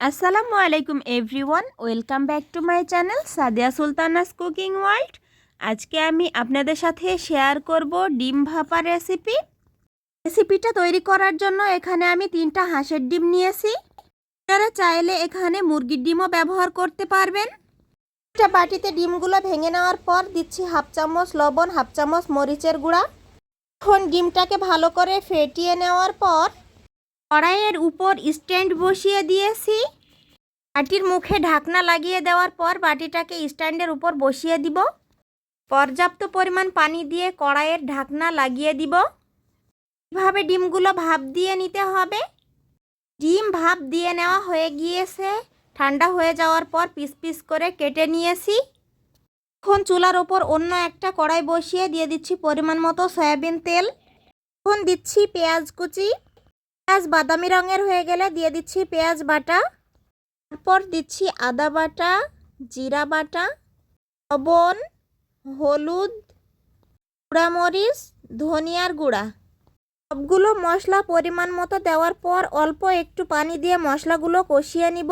আসসালামু আলাইকুম everyone, welcome back to my channel Sadia Sultana's cooking world. আজকে আমি আপনাদের সাথে শেয়ার করব ডিম ভাপা রেসিপি। রেসিপিটা তৈরি করার জন্য এখানে আমি তিনটা হাঁসের ডিম নিয়েছি। আপনারা চাইলে এখানে মুরগির ডিমও ব্যবহার করতে পারবেন। একটা বাটিতে ডিমগুলো ভেঙে নেওয়ার পর দিচ্ছি হাফ চামচ লবণ, হাফ চামচ মরিচের গুঁড়া। এখন ডিমটাকে ভালো করে ফেটিয়ে নেওয়ার পর কড়াইয়ের উপর স্ট্যান্ড বসিয়ে দিয়েছি। বাটির মুখে ঢাকনা লাগিয়ে দেওয়ার পর বাটিটাকে স্ট্যান্ডের উপর বসিয়ে দিব। পর্যাপ্ত পরিমাণ পানি দিয়ে কড়াইয়ের ঢাকনা লাগিয়ে দিব। এভাবে ডিমগুলো ভাপ দিয়ে নিতে হবে। ডিম ভাপ দিয়ে নেওয়া হয়ে গিয়েছে। ঠান্ডা হয়ে যাওয়ার পর পিস পিস করে কেটে নিয়েছি। এখন চুলার ওপর অন্য একটা কড়াই বসিয়ে দিয়ে দিচ্ছি পরিমাণ মতো সয়াবিন তেল। এখন দিচ্ছি পেঁয়াজ কুচি। পেঁয়াজ বাদামি রঙের হয়ে গেলে দিয়ে দিচ্ছি পেঁয়াজ বাটা। তারপর দিচ্ছি আদা বাটা, জিরা বাটা, লবণ, হলুদ, গুঁড়ামরিচ, ধনিয়ার গুঁড়া। সবগুলো মশলা পরিমাণ মতো দেওয়ার পর অল্প একটু পানি দিয়ে মশলাগুলো কষিয়ে নিব।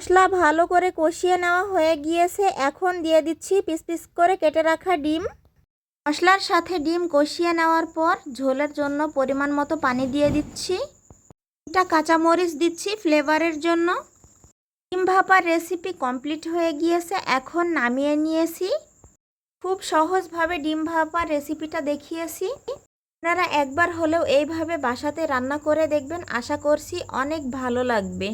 মশলা ভালো করে কষিয়ে নেওয়া হয়ে গিয়েছে। এখন দিয়ে দিচ্ছি পিস পিস করে কেটে রাখা ডিম। মশলার সাথে ডিম কষিয়ে নেওয়ার পর ঝোলের জন্য পরিমাণ মতো পানি দিয়ে দিচ্ছি। এটা কাঁচামরিচ দিচ্ছি ফ্লেভারের জন্য। ডিম ভাপার রেসিপি কমপ্লিট হয়ে গিয়েছে, এখন নামিয়ে নিয়েছি। খুব সহজভাবে ডিম ভাপার রেসিপিটা দেখিয়েছি। আপনারা একবার হলেও এইভাবে বাসাতে রান্না করে দেখবেন, আশা করছি অনেক ভালো লাগবে।